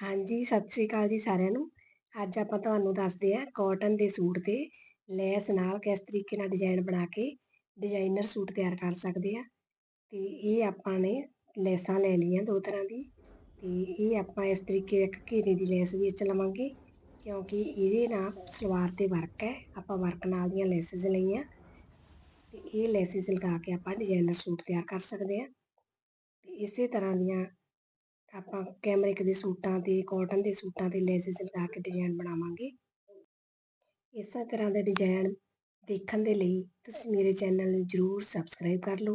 ਹਾਂਜੀ, ਸਤਿ ਸ੍ਰੀ ਅਕਾਲ ਜੀ ਸਾਰਿਆਂ ਨੂੰ। ਅੱਜ ਆਪਾਂ ਤੁਹਾਨੂੰ ਦੱਸਦੇ ਹਾਂ ਕਾਟਨ ਦੇ ਸੂਟ ਤੇ ਲੈਸ ਨਾਲ ਕਿਸ ਤਰੀਕੇ ਨਾਲ ਡਿਜ਼ਾਈਨ ਬਣਾ ਕੇ ਡਿਜ਼ਾਈਨਰ ਸੂਟ ਤਿਆਰ ਕਰ ਸਕਦੇ ਆ। ਤੇ ਇਹ ਆਪਾਂ ਨੇ ਲੈਸਾਂ ਲੈ ਲਈਆਂ ਦੋ ਤਰ੍ਹਾਂ ਦੀ ਤੇ ਇਹ ਆਪਾਂ ਇਸ ਤਰੀਕੇ ਇੱਕ ਘੇਰੇ ਦੀ ਲੈਸ ਵਿੱਚ ਲਵਾਂਗੇ ਕਿਉਂਕਿ ਇਹਦੇ ਨਾਲ ਸਲਵਾਰ ਤੇ ਵਰਕ ਹੈ ਆਪਾਂ ਵਰਕ ਨਾਲ ਦੀਆਂ ਲੈਸਸ ਲਈਆਂ ਤੇ ਇਹ ਲੈਸਸ ਲਗਾ ਕੇ ਆਪਾਂ ਡਿਜ਼ਾਈਨਰ ਸੂਟ ਤਿਆਰ ਕਰ ਸਕਦੇ ਆ ਤੇ ਇਸੇ ਤਰ੍ਹਾਂ ਦੀਆਂ ਆਪਾਂ ਕੈਮਰਿਕ ਦੇ ਸੂਟਾਂ ਤੇ ਕਾਟਨ ਦੇ ਸੂਟਾਂ ਤੇ ਲੈਸਿਸ ਲਗਾ ਕੇ ਡਿਜ਼ਾਈਨ ਬਣਾਵਾਂਗੇ। ਇਸੇ ਤਰ੍ਹਾਂ ਦੇ ਡਿਜ਼ਾਈਨ ਦੇਖਣ ਦੇ ਲਈ ਤੁਸੀਂ ਮੇਰੇ ਚੈਨਲ ਨੂੰ ਜਰੂਰ ਸਬਸਕ੍ਰਾਈਬ ਕਰ ਲਓ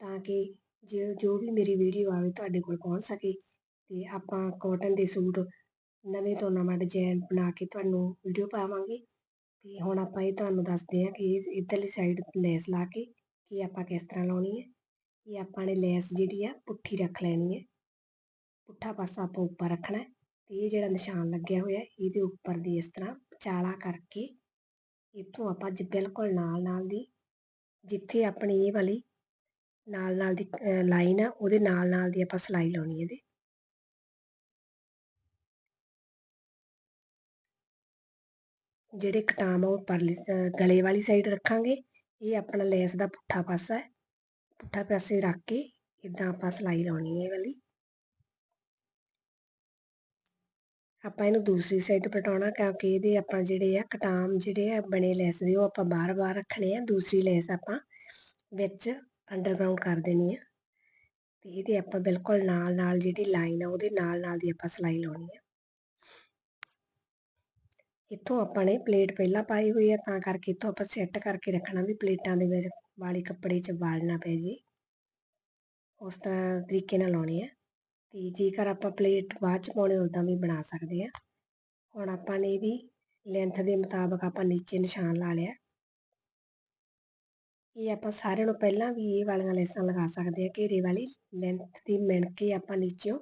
ਤਾਂ ਕਿ ਜੋ ਜੋ ਵੀ ਮੇਰੀ ਵੀਡੀਓ ਆਵੇ ਤੁਹਾਡੇ ਕੋਲ ਪਹੁੰਚ ਸਕੇ ਤੇ ਆਪਾਂ ਕਾਟਨ ਦੇ ਸੂਟ ਨਵੇਂ ਤੋਂ ਨਵਾਂ ਡਿਜ਼ਾਈਨ ਬਣਾ ਕੇ ਤੁਹਾਨੂੰ ਵੀਡੀਓ ਪਾਵਾਂਗੇ। ਤੇ ਹੁਣ ਆਪਾਂ ਇਹ ਤੁਹਾਨੂੰ ਦੱਸਦੇ ਹਾਂ ਕਿ ਇਧਰਲੀ ਸਾਈਡ ਲੈਸ ਲਾ ਕੇ ਕਿ ਆਪਾਂ ਕਿਸ ਤਰ੍ਹਾਂ ਲਾਉਣੀ ਹੈ। ਇਹ ਆਪਾਂ ਨੇ ਲੈਸ ਜਿਹੜੀ ਆ ਪੁੱਠੀ ਰੱਖ ਲੈਣੀ ਹੈ। ਪੁੱਠਾ ਪਾਸਾ ਆਪਾਂ ਉੱਪਰ ਰੱਖਣਾ ਤੇ ਇਹ ਜਿਹੜਾ ਨਿਸ਼ਾਨ ਲੱਗਿਆ ਹੋਇਆ ਇਹਦੇ ਉੱਪਰ ਦੀ ਇਸ ਤਰ੍ਹਾਂ ਚਾਲਾ ਕਰਕੇ ਇੱਥੋਂ ਆਪਾਂ ਜ ਬਿਲਕੁਲ ਨਾਲ ਨਾਲ ਦੀ, ਜਿੱਥੇ ਆਪਣੀ ਇਹ ਵਾਲੀ ਨਾਲ ਨਾਲ ਦੀ ਲਾਈਨ ਆ, ਉਹਦੇ ਨਾਲ ਨਾਲ ਦੀ ਆਪਾਂ ਸਲਾਈ ਲਾਉਣੀ ਇਹਦੇ। ਜਿਹੜੇ ਕਟਾਮ ਆ ਉਹ ਪਰਲੀ ਗਲੇ ਵਾਲੀ ਸਾਈਡ ਰੱਖਾਂਗੇ, ਇਹ ਆਪਣਾ ਲੈਸ ਦਾ ਪੁੱਠਾ ਪਾਸਾ ਹੈ। ਪੁੱਠਾ ਪਾਸੇ ਰੱਖ ਕੇ ਇਦਾਂ ਆਪਾਂ ਸਲਾਈ ਲਾਉਣੀ ਹੈ ਇਹ ਵਾਲੀ। ਆਪਾਂ ਇਹਨੂੰ ਦੂਸਰੀ ਸਾਈਡ ਪਟਾਉਣਾ ਕਿਉਂਕਿ ਇਹਦੇ ਆਪਾਂ ਜਿਹੜੇ ਆ ਕਟਾਮ ਜਿਹੜੇ ਆ ਬਣੇ ਲੈਸ ਦੇ, ਉਹ ਆਪਾਂ ਬਾਰ-ਬਾਰ ਰੱਖਣੇ ਆ, ਦੂਸਰੀ ਲੈਸ ਆਪਾਂ ਵਿੱਚ ਅੰਡਰਗਰਾਉਂਡ ਕਰ ਦੇਣੀ ਆ। ਤੇ ਇਹਦੇ ਆਪਾਂ ਬਿਲਕੁਲ ਨਾਲ-ਨਾਲ ਜਿਹੜੀ ਲਾਈਨ ਆ, ਉਹਦੇ ਨਾਲ-ਨਾਲ ਦੀ ਆਪਾਂ ਸਲਾਈ ਲਾਉਣੀ ਆ। ਇੱਥੋਂ ਆਪਾਂ ਨੇ ਪਲੇਟ ਪਹਿਲਾਂ ਪਾਈ ਹੋਈ ਆ, ਤਾਂ ਕਰਕੇ ਇੱਥੋਂ ਆਪਾਂ ਸੈੱਟ ਕਰਕੇ ਰੱਖਣਾ ਵੀ ਪਲੇਟਾਂ ਦੇ ਵਿੱਚ ਵਾਲੀ ਕੱਪੜੇ 'ਚ ਵਾਲ ਨਾ ਪੈ ਜੇ। ਉਸ ਤਰ੍ਹਾਂ ਤਰੀਕੇ ਨਾਲ ਲਾਉਣੀ ਆ। ਤੇ ਜੇਕਰ ਆਪਾਂ ਪਲੇਟ ਬਾਅਦ ਚ ਪਾਉਣੇ ਉਦਾਂ ਵੀ ਬਣਾ ਸਕਦੇ ਆ ਹੁਣ ਆਪਾਂ ਨੇ ਇਹਦੀ ਲੈਂਥ ਦੇ ਮੁਤਾਬਕ ਆਪਾਂ ਨੀਚੇ ਨਿਸ਼ਾਨ ਲਾ ਲਿਆ। ਇਹ ਆਪਾਂ ਸਾਰਿਆਂ ਨੂੰ ਪਹਿਲਾਂ ਵੀ ਇਹ ਵਾਲੀਆਂ ਲੈਸਾਂ ਲਗਾ ਸਕਦੇ ਆ ਘੇਰੇ ਵਾਲੀ ਲੈਂਥ ਦੀ ਮਿਣ ਕੇ ਆਪਾਂ ਨੀਚੋਂ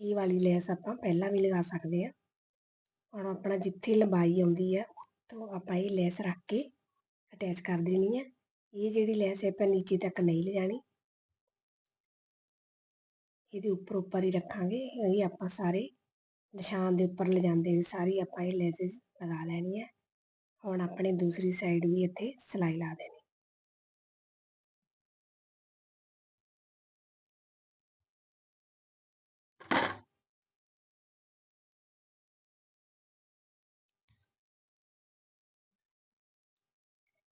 ਇਹ ਵਾਲੀ ਲੈਸ ਆਪਾਂ ਪਹਿਲਾਂ ਵੀ ਲਗਾ ਸਕਦੇ ਆ ਹੁਣ ਆਪਣਾ ਜਿੱਥੇ ਲੰਬਾਈ ਆਉਂਦੀ ਆ ਉੱਥੋਂ ਆਪਾਂ ਇਹ ਲੈਸ ਰੱਖ ਕੇ ਅਟੈਚ ਕਰ ਦੇਣੀ ਆ ਇਹ ਜਿਹੜੀ ਲੈਸ ਆਪਾਂ ਨੀਚੇ ਤੱਕ ਨਹੀਂ ਲਿਜਾਣੀ। ਇਹਦੇ ਉੱਪਰ ਉੱਪਰ ਹੀ ਰੱਖਾਂਗੇ, ਇਹ ਆਪਾਂ ਸਾਰੇ ਨਿਸ਼ਾਨ ਦੇ ਉੱਪਰ ਲਿਜਾਂਦੇ ਹੋਏ ਸਾਰੀ ਆਪਾਂ ਇਹ ਲੈਸਿਸ ਲਗਾ ਲੈਣੀ ਹੈ। ਹੁਣ ਆਪਣੇ ਦੂਸਰੀ ਸਾਈਡ ਵੀ ਇੱਥੇ ਸਲਾਈ ਲਾ ਦੇਣੀ।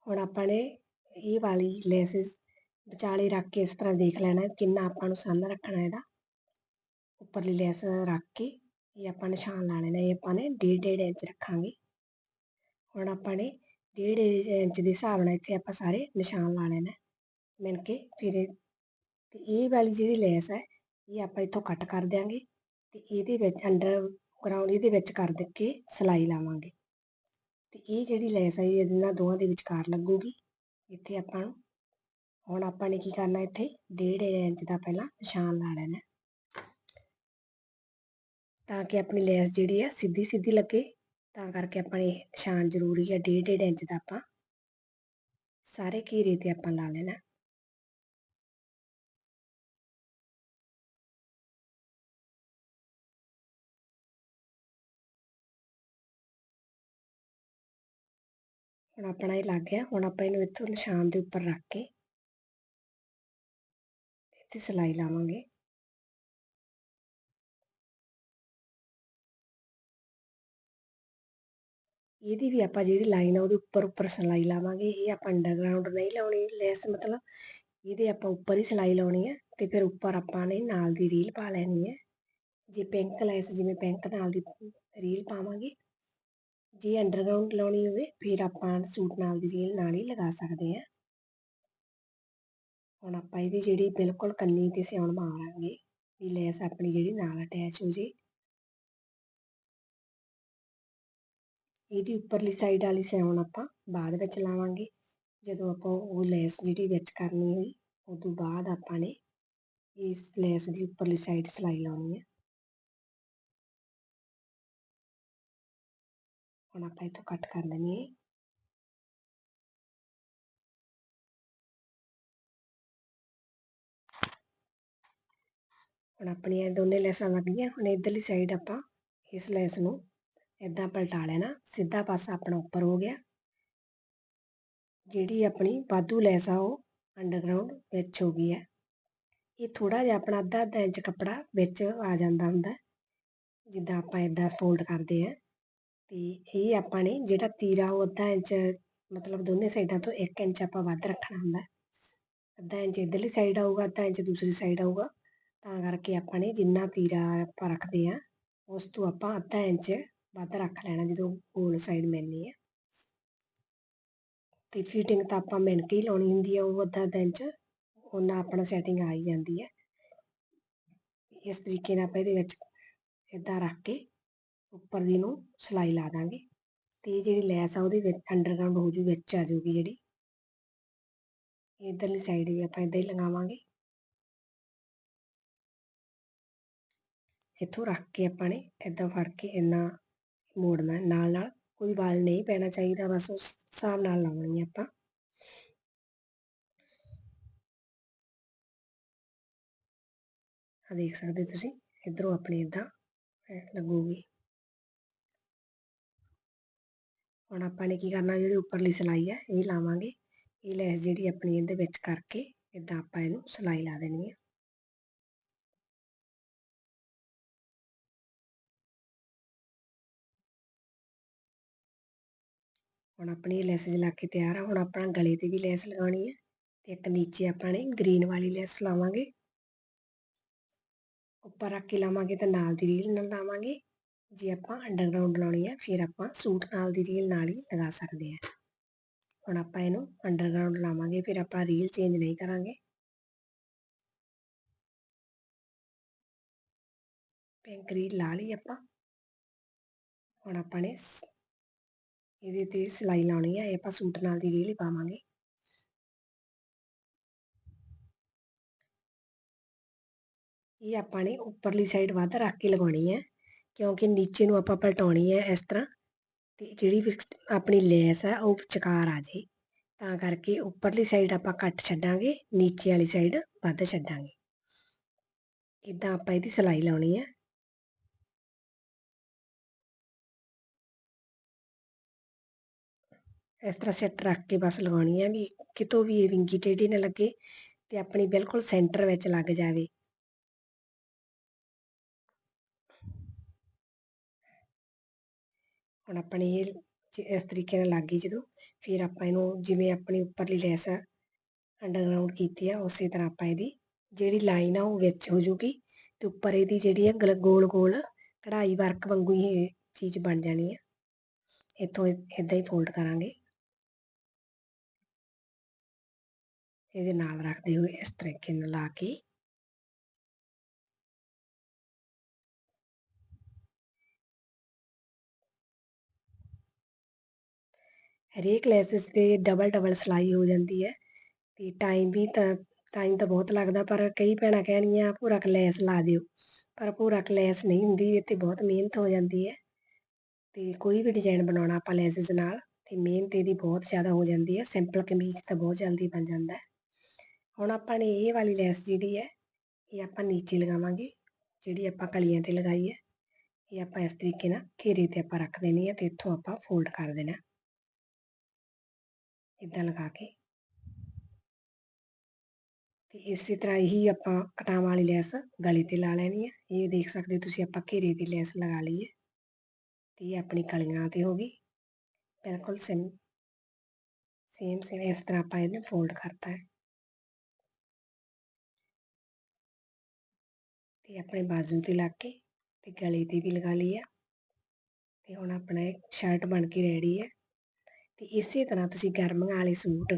ਹੁਣ ਆਪਾਂ ਨੇ ਇਹ ਵਾਲੀ ਲੈਸਿਸ ਵਿਚਾਲੇ ਰੱਖ ਕੇ ਇਸ ਤਰ੍ਹਾਂ ਦੇਖ ਲੈਣਾ ਕਿੰਨਾ ਆਪਾਂ ਨੂੰ ਸੰਨ ਰੱਖਣਾ ਇਹਦਾ। ਉੱਪਰਲੀ ਲੈਸ ਰੱਖ ਕੇ ਇਹ ਆਪਾਂ ਨਿਸ਼ਾਨ ਲਾ ਲੈਣਾ ਇਹ ਆਪਾਂ ਨੇ 1.5 ਇੰਚ ਰੱਖਾਂਗੇ। ਹੁਣ ਆਪਾਂ ਨੇ ਡੇਢ ਇੰਚ ਦੇ ਹਿਸਾਬ ਨਾਲ ਇੱਥੇ ਆਪਾਂ ਸਾਰੇ ਨਿਸ਼ਾਨ ਲਾ ਲੈਣਾ ਮਿਲ ਕੇ ਫਿਰ ਤੇ ਇਹ ਵਾਲੀ ਜਿਹੜੀ ਲੈਸ ਹੈ, ਇਹ ਆਪਾਂ ਇੱਥੋਂ ਕੱਟ ਕਰ ਦਿਆਂਗੇ ਤੇ ਇਹਦੇ ਵਿੱਚ ਅੰਡਰ ਗਰਾਉਂਡ ਇਹਦੇ ਵਿੱਚ ਕਰ ਦੇ ਕੇ ਸਲਾਈ ਲਾਵਾਂਗੇ। ਤੇ ਇਹ ਜਿਹੜੀ ਲੈਸ ਹੈ, ਇਹ ਇਹਨਾਂ ਦੋਵਾਂ ਦੇ ਵਿਚਕਾਰ ਲੱਗੂਗੀ। ਇੱਥੇ ਆਪਾਂ ਨੂੰ, ਹੁਣ ਆਪਾਂ ਨੇ ਕੀ ਕਰਨਾ ਇੱਥੇ, ਡੇਢ ਇੰਚ ਦਾ ਪਹਿਲਾਂ ਨਿਸ਼ਾਨ ਲਾ ਲੈਣਾ ਤਾਂ ਕਿ ਆਪਣੀ ਲੈਸ ਜਿਹੜੀ ਆ ਸਿੱਧੀ ਸਿੱਧੀ ਲੱਗੇ, ਤਾਂ ਕਰਕੇ ਆਪਾਂ ਇਹ ਨਿਸ਼ਾਨ ਜ਼ਰੂਰੀ ਆ, ਡੇਢ ਡੇਢ ਇੰਚ ਦਾ ਆਪਾਂ ਸਾਰੇ ਘੇਰੇ ਤੇ ਆਪਾਂ ਲਾ ਲੈਣਾ। ਹੁਣ ਆਪਣਾ ਇਹ ਲੱਗ ਗਿਆ, ਹੁਣ ਆਪਾਂ ਇਹਨੂੰ ਇੱਥੋਂ ਨਿਸ਼ਾਨ ਦੇ ਉੱਪਰ ਰੱਖ ਕੇ ਇੱਥੇ ਸਲਾਈ ਲਾਵਾਂਗੇ। ਇਹਦੀ ਵੀ ਆਪਾਂ ਜਿਹੜੀ ਲਾਈਨ ਆ ਉਹਦੇ ਉੱਪਰ ਉੱਪਰ ਸਿਲਾਈ ਲਾਵਾਂਗੇ, ਇਹ ਆਪਾਂ ਅੰਡਰਗਰਾਉਂਡ ਨਹੀਂ ਲਾਉਣੀ ਲੈਸ ਮਤਲਬ, ਇਹਦੇ ਆਪਾਂ ਉੱਪਰ ਹੀ ਸਿਲਾਈ ਲਾਉਣੀ ਹੈ ਤੇ ਫਿਰ ਉੱਪਰ ਆਪਾਂ ਨੇ ਨਾਲ ਦੀ ਰੀਲ ਪਾ ਲੈਣੀ ਹੈ ਜੇ ਪਿੰਕ ਲੈਸ ਜਿਵੇਂ ਪਿੰਕ ਨਾਲ ਦੀ ਰੀਲ ਪਾਵਾਂਗੇ, ਜੇ ਅੰਡਰਗਰਾਉਂਡ ਲਾਉਣੀ ਹੋਵੇ ਫਿਰ ਆਪਾਂ ਸੂਟ ਨਾਲ ਦੀ ਰੀਲ ਨਾਲ ਹੀ ਲਗਾ ਸਕਦੇ ਹਾਂ ਹੁਣ ਆਪਾਂ ਇਹਦੀ ਜਿਹੜੀ ਬਿਲਕੁਲ ਕੰਨੀ ਤੇ ਸਿਉਣ ਮਾਰਾਂਗੇ ਵੀ ਲੈਸ ਆਪਣੀ ਜਿਹੜੀ ਨਾਲ ਅਟੈਚ ਹੋ ਜੇ ਇਹਦੀ ਉੱਪਰਲੀ ਸਾਈਡ ਵਾਲੀ ਸਿਉਣ ਆਪਾਂ ਬਾਅਦ ਵਿੱਚ ਲਾਵਾਂਗੇ। ਜਦੋਂ ਆਪਾਂ ਉਹ ਲੈਸ ਜਿਹੜੀ ਵਿੱਚ ਕਰਨੀ ਹੋਈ, ਉਦੋਂ ਬਾਅਦ ਆਪਾਂ ਨੇ ਇਸ ਲੈਸ ਦੀ ਉੱਪਰਲੀ ਸਾਈਡ ਸਲਾਈ ਲਾਉਣੀ ਹੈ। ਹੁਣ ਆਪਾਂ ਇਥੋਂ ਕੱਟ ਕਰ ਲੈਣੀ ਹੈ। ਹੁਣ ਆਪਣੀਆਂ ਦੋਨੇ ਲੈਸਾਂ ਲੱਗ ਗਈਆਂ। ਹੁਣ ਇਧਰਲੀ ਸਾਈਡ ਆਪਾਂ ਇਸ ਲੈਸ ਨੂੰ ਇਦਾਂ ਪਲਟਾ ਲੈਣਾ ਸਿੱਧਾ ਪਾਸਾ ਆਪਣਾ ਉੱਪਰ ਹੋ ਗਿਆ। ਜਿਹੜੀ ਆਪਣੀ ਵਾਧੂ ਲੈਸ ਆ ਉਹ ਅੰਡਰਗਰਾਉਂਡ ਵਿੱਚ ਹੋ ਗਈ ਹੈ। ਇਹ ਥੋੜਾ ਜਿਹਾ ਆਪਣਾ ਅੱਧਾ ਅੱਧਾ ਇੰਚ ਕੱਪੜਾ ਵਿੱਚ ਆ ਜਾਂਦਾ ਹੁੰਦਾ, ਜਿੱਦਾਂ ਆਪਾਂ ਇਦਾਂ ਫੋਲਡ ਕਰਦੇ ਆ ਤੇ ਇਹ ਆਪਾਂ ਨੇ ਜਿਹੜਾ ਤੀਰਾ ਉਹ ਅੱਧਾ ਇੰਚ, ਮਤਲਬ ਦੋਨੇ ਸਾਈਡਾਂ ਤੋਂ 1 ਇੰਚ ਆਪਾਂ ਵੱਧ ਰੱਖਣਾ ਹੁੰਦਾ। ਅੱਧਾ ਇੰਚ ਇਧਰਲੀ ਸਾਈਡ ਆਊਗਾ, ਅੱਧਾ ਇੰਚ ਦੂਸਰੀ ਸਾਈਡ ਆਊਗਾ। ਤਾਂ ਕਰਕੇ ਆਪਾਂ ਨੇ ਜਿੰਨਾ ਤੀਰਾ ਆਪਾਂ ਰੱਖਦੇ ਆ ਉਸ ਤੋਂ ਆਪਾਂ ਅੱਧਾ ਇੰਚ ਵੱਧ ਰੱਖ ਲੈਣਾ ਜਦੋਂ ਗੋਲ ਸਾਈਡ ਮਿਲਣੀ ਹੈ। ਤੇ ਫਿਟਿੰਗ ਤਾਂ ਆਪਾਂ ਮਿਣ ਕੇ ਹੀ ਲਾਉਣੀ ਹੁੰਦੀ ਹੈ, ਉਹ ਅੱਧਾ ਅੱਧਾ ਇੰਚ ਉਹਨਾਂ ਆਪਣਾ ਸੈਟਿੰਗ ਆ ਹੀ ਜਾਂਦੀ ਹੈ। ਇਸ ਤਰੀਕੇ ਨਾਲ ਆਪਾਂ ਇਹਦੇ ਵਿੱਚ ਇਦਾਂ ਰੱਖ ਕੇ ਉੱਪਰ ਦੀ ਨੂੰ ਸਲਾਈ ਲਾ ਦਾਂਗੇ। ਤੇ ਜਿਹੜੀ ਲੈਸ ਆ, ਉਹਦੇ ਵਿੱਚ ਅੰਡਰਗਰਾਉਂਡ ਹੋ ਜੂ, ਵਿੱਚ ਆ ਜੂਗੀ ਜਿਹੜੀ। ਇਧਰਲੀ ਸਾਈਡ ਵੀ ਆਪਾਂ ਇਦਾਂ ਹੀ ਲਗਾਵਾਂਗੇ। ਇੱਥੋਂ ਰੱਖ ਕੇ ਆਪਾਂ ਨੇ ਇਦਾਂ ਫੜ ਕੇ ਇੰਨਾ ਮੋੜਨਾ ਨਾਲ ਨਾਲ ਕੋਈ ਵਾਲ ਨਹੀਂ ਪੈਣਾ ਚਾਹੀਦਾ, ਬਸ ਉਸ ਹਿਸਾਬ ਨਾਲ ਲਾਉਣੀ ਆਪਾਂ। ਆ ਦੇਖ ਸਕਦੇ ਤੁਸੀਂ, ਇਧਰੋਂ ਆਪਣੀ ਇਦਾਂ ਲੱਗੂਗੀ। ਹੁਣ ਆਪਾਂ ਨੇ ਕੀ ਕਰਨਾ, ਜਿਹੜੀ ਉੱਪਰਲੀ ਸਲਾਈ ਹੈ, ਇਹ ਲਾਵਾਂਗੇ। ਇਹ ਲੈਸ ਜਿਹੜੀ ਆਪਣੀ ਇਹਦੇ ਵਿੱਚ ਕਰਕੇ, ਇਦਾਂ ਆਪਾਂ ਇਹਨੂੰ ਸਲਾਈ ਲਾ ਦੇਣੀ ਹੈ। ਹੁਣ ਆਪਣੀ ਲੈਸ ਲਾ ਕੇ ਤਿਆਰ ਆ, ਹੁਣ ਆਪਾਂ ਗਲੇ ਤੇ ਵੀ ਲੈਸ ਲਗਾਉਣੀ ਹੈ ਤੇ ਇੱਕ ਨੀਚੇ ਆਪਾਂ ਨੇ ਗ੍ਰੀਨ ਵਾਲੀ ਲੈਸ ਲਾਵਾਂਗੇ। ਉੱਪਰ ਰੱਖ ਕੇ ਲਾਵਾਂਗੇ ਤਾਂ ਨਾਲ ਦੀ ਰੀਲ ਨਾਲ ਲਾਵਾਂਗੇ। ਜੇ ਆਪਾਂ ਅੰਡਰਗਰਾਉਂਡ ਲਾਉਣੀ ਹੈ ਫਿਰ ਆਪਾਂ ਸੂਟ ਨਾਲ ਦੀ ਰੀਲ ਨਾਲ ਹੀ ਲਗਾ ਸਕਦੇ ਹਾਂ ਹੁਣ ਆਪਾਂ ਇਹਨੂੰ ਅੰਡਰਗਰਾਉਂਡ ਲਾਵਾਂਗੇ, ਫਿਰ ਆਪਾਂ ਰੀਲ ਚੇਂਜ ਨਹੀਂ ਕਰਾਂਗੇ। ਪਿੰਕ ਰੀਲ ਲਾ ਲਈ ਆਪਾਂ। ਹੁਣ ਆਪਾਂ ਨੇ ਇਹਦੇ ਤੇ ਸਿਲਾਈ ਲਾਉਣੀ ਹੈ ਇਹ ਆਪਾਂ ਸੂਟ ਨਾਲ ਦੀ ਰੀਲ ਪਾਵਾਂਗੇ। ਇਹ ਆਪਾਂ ਨੇ ਉੱਪਰਲੀ ਸਾਈਡ ਵੱਧ ਰੱਖ ਕੇ ਲਗਾਉਣੀ ਹੈ ਕਿਉਂਕਿ ਨੀਚੇ ਨੂੰ ਆਪਾਂ ਪਲਟਾਉਣੀ ਹੈ ਇਸ ਤਰ੍ਹਾਂ, ਤੇ ਜਿਹੜੀ ਆਪਣੀ ਲੈਸ ਹੈ ਉਹ ਵਿਚਕਾਰ ਆ ਜੇ। ਤਾਂ ਕਰਕੇ ਉੱਪਰਲੀ ਸਾਈਡ ਆਪਾਂ ਕੱਟ ਛੱਡਾਂਗੇ, ਨੀਚੇ ਵਾਲੀ ਸਾਈਡ ਵੱਧ ਛੱਡਾਂਗੇ। ਇਦਾਂ ਆਪਾਂ ਇਹਦੀ ਸਿਲਾਈ ਲਾਉਣੀ ਹੈ ਇਸ ਤਰ੍ਹਾਂ ਸੈੱਟ ਰੱਖ ਕੇ ਬਸ ਲਗਾਉਣੀ ਹੈ ਵੀ ਕਿਤੋਂ ਵੀ ਇਹ ਵਿੰਗੀ ਟੇਢੀ ਨਾ ਲੱਗੇ ਤੇ ਆਪਣੀ ਬਿਲਕੁਲ ਸੈਂਟਰ ਵਿੱਚ ਲੱਗ ਜਾਵੇ। ਹੁਣ ਆਪਣੀ ਇਹ ਇਸ ਤਰੀਕੇ ਨਾਲ ਲੱਗ ਗਈ ਜਦੋਂ ਫਿਰ ਆਪਾਂ ਇਹਨੂੰ ਜਿਵੇਂ ਆਪਣੀ ਉੱਪਰਲੀ ਲੈਸ ਅੰਡਰਗਰਾਉਂਡ ਕੀਤੀ ਆ, ਉਸੇ ਤਰ੍ਹਾਂ ਆਪਾਂ ਇਹਦੀ ਜਿਹੜੀ ਲਾਈਨ ਆ ਉਹ ਵਿੱਚ ਹੋ ਜੂਗੀ ਤੇ ਉੱਪਰ ਇਹਦੀ ਜਿਹੜੀ ਹੈ ਗੋਲ ਗੋਲ ਕਢਾਈ ਵਰਕ ਵਾਂਗੂ ਹੀ ਇਹ ਚੀਜ਼ ਬਣ ਜਾਣੀ ਆ। ਇੱਥੋਂ ਇਦਾਂ ਹੀ ਫੋਲਡ ਕਰਾਂਗੇ। ਇਹਦੇ ਨਾਲ ਰੱਖਦੇ ਹੋਏ ਇਸ ਤਰੀਕੇ ਨਾਲ ਲਾ ਕੇ ਹਰੇਕ ਲੈਸਸ ਤੇ ਡਬਲ ਡਬਲ ਸਲਾਈ ਹੋ ਜਾਂਦੀ ਹੈ ਤੇ ਟਾਈਮ ਵੀ ਤਾਂ ਟਾਈਮ ਤਾਂ ਬਹੁਤ ਲੱਗਦਾ ਪਰ ਕਈ ਭੈਣਾਂ ਕਹਿਣਗੀਆਂ ਪੂਰਾ ਕ ਲੈਸ ਲਾ ਦਿਓ, ਪਰ ਪੂਰਾ ਕ ਲੈਸ ਨਹੀਂ ਹੁੰਦੀ ਇਹ ਤੇ ਬਹੁਤ ਮਿਹਨਤ ਹੋ ਜਾਂਦੀ ਹੈ ਤੇ ਕੋਈ ਵੀ ਡਿਜ਼ਾਈਨ ਬਣਾਉਣਾ ਆਪਾਂ ਲੈਸਸ ਨਾਲ ਤੇ ਮਿਹਨਤ ਇਹਦੀ ਬਹੁਤ ਜ਼ਿਆਦਾ ਹੋ ਜਾਂਦੀ ਹੈ ਸਿੰਪਲ ਕਮੀਜ਼ ਤਾਂ ਬਹੁਤ ਜਲਦੀ ਬਣ ਜਾਂਦਾ ਹੈ। ਹੁਣ ਆਪਾਂ ਨੇ ਇਹ ਵਾਲੀ ਲੈਸ ਜਿਹੜੀ ਹੈ, ਇਹ ਆਪਾਂ ਨੀਚੇ ਲਗਾਵਾਂਗੇ, ਜਿਹੜੀ ਆਪਾਂ ਕਲੀਆਂ ਤੇ ਲਗਾਈ ਹੈ, ਇਹ ਆਪਾਂ ਇਸ ਤਰੀਕੇ ਨਾਲ ਘੇਰੇ ਤੇ ਆਪਾਂ ਰੱਖ ਦੇਣੀ ਹੈ ਤੇ ਇੱਥੋਂ ਆਪਾਂ ਫੋਲਡ ਕਰ ਦੇਣਾ। ਇਦਾਂ ਲਗਾ ਕੇ। ਤੇ ਇਸੇ ਤਰ੍ਹਾਂ ਹੀ ਆਪਾਂ ਕਟਾਵਾਂ ਵਾਲੀ ਲੈਸ ਗਲੇ ਤੇ ਲਾ ਲੈਣੀ ਹੈ। ਇਹ ਦੇਖ ਸਕਦੇ ਤੁਸੀਂ ਆਪਾਂ ਘੇਰੇ ਦੀ ਲੈਸ ਲਗਾ ਲਈ ਹੈ। ਤੇ ਇਹ ਆਪਣੀ ਕਲੀਆਂ ਤੇ ਹੋ ਗਈ। ਬਿਲਕੁਲ ਸੇਮ ਸੇਮ ਸੇਮ ਇਸ ਤਰ੍ਹਾਂ ਆਪਾਂ ਇਹਨੂੰ ਫੋਲਡ ਕਰਤਾ ਹੈ। ਅਤੇ ਆਪਣੇ ਬਾਜ਼ੂ ਤੇ ਲੱਗ ਕੇ ਅਤੇ ਗਲੇ ਤੇ ਵੀ ਲਗਾ ਲਈ ਆ। ਅਤੇ ਹੁਣ ਆਪਣਾ ਸ਼ਰਟ ਬਣ ਕੇ ਰੈਡੀ ਹੈ ਅਤੇ ਇਸੇ ਤਰ੍ਹਾਂ ਤੁਸੀਂ ਗਰਮੀਆਂ ਵਾਲੇ ਸੂਟ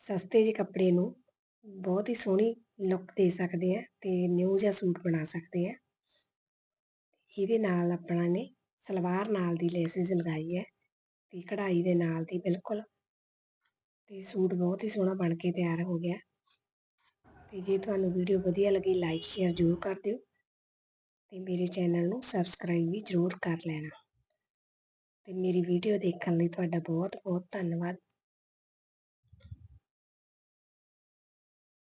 ਸਸਤੇ ਜਿਹੇ ਕੱਪੜੇ ਨੂੰ ਬਹੁਤ ਹੀ ਸੋਹਣੀ ਲੁੱਕ ਦੇ ਸਕਦੇ ਆ ਅਤੇ ਨਿਊ ਜਿਹਾ ਸੂਟ ਬਣਾ ਸਕਦੇ ਆ। ਇਹਦੇ ਨਾਲ ਆਪਣਾ ਨੇ ਸਲਵਾਰ ਨਾਲ ਦੀ ਲੇਸਿਸ ਲਗਾਈ ਹੈ ਅਤੇ ਕਢਾਈ ਦੇ ਨਾਲ ਦੀ ਬਿਲਕੁਲ। ਅਤੇ ਸੂਟ ਬਹੁਤ ਹੀ ਸੋਹਣਾ ਬਣ ਕੇ ਤਿਆਰ ਹੋ ਗਿਆ। ਤੇ ਜੇ ਤੁਹਾਨੂੰ ਵੀਡੀਓ ਵਧੀਆ ਲੱਗੀ ਲਾਈਕ ਸ਼ੇਅਰ ਜ਼ਰੂਰ ਕਰ ਦਿਓ ਤੇ ਮੇਰੇ ਚੈਨਲ ਨੂੰ ਸਬਸਕ੍ਰਾਈਬ ਵੀ ਜ਼ਰੂਰ ਕਰ ਲੈਣਾ। ਤੇ ਮੇਰੀ ਵੀਡੀਓ ਦੇਖਣ ਲਈ ਤੁਹਾਡਾ ਬਹੁਤ ਬਹੁਤ ਧੰਨਵਾਦ।